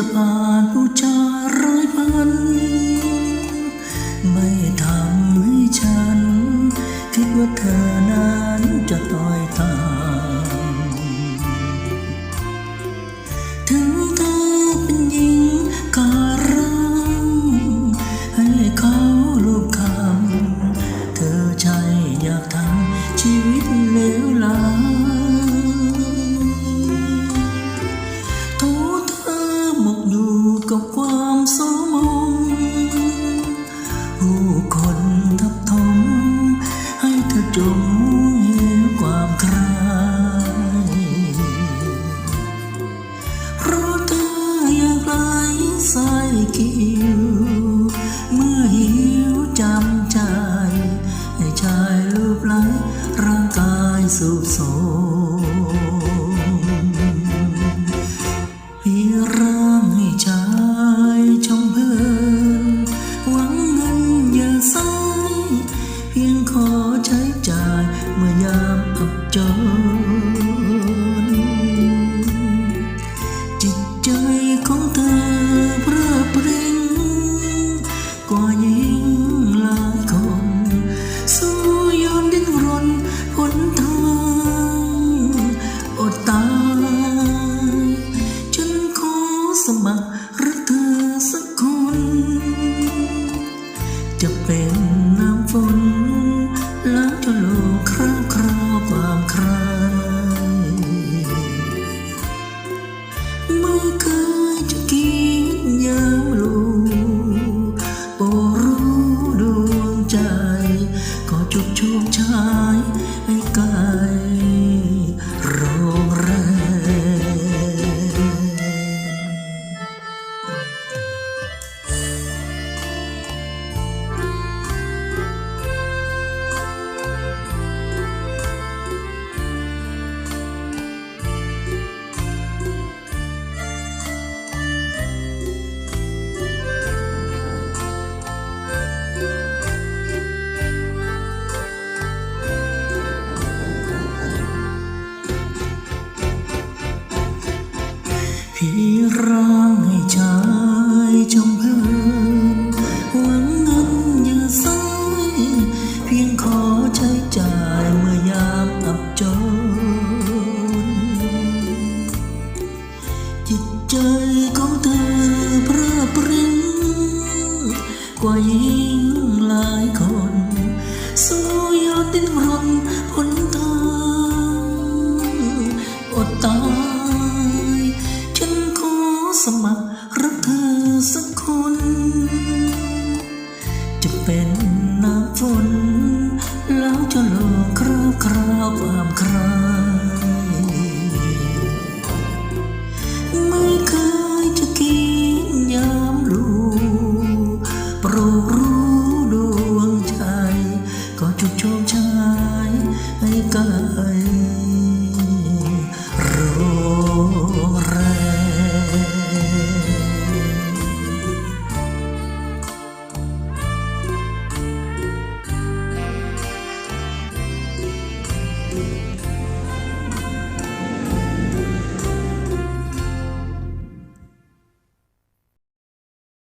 จะผ่านผู้ชายร้อยพัน ไม่ทำให้ฉัน คิดว่าเธอนั้นจะต่อยตามถึงเธอเป็นหญิงการังให้เขาลูกคำเธอใจอยากทำชีวิตเลว สุ จะเป็นน้ำฝนล้างจนโลกคราวครอความใครไม่เคยจะคิดยามลูโปรดรู้ดวงใจ ก็จุดชูช พี่ร่างให้ชายชมเพลินหวังเงินอย่าใส่เพียงขอใช้จ่ายเมื่อยามอับจน จิตใจของเธอเพร่อปริงกว่ายิ่งหลายคน สู้ยอดดิ้นรนหน มัครรักเธอสักคน จะเป็นน้ำฝน แล้วจะโลงคราวคราวความใครไม่เคยจะกินยามลูโปรดรู้ดวงใจ ก็จุดโชคชายให้กาย ม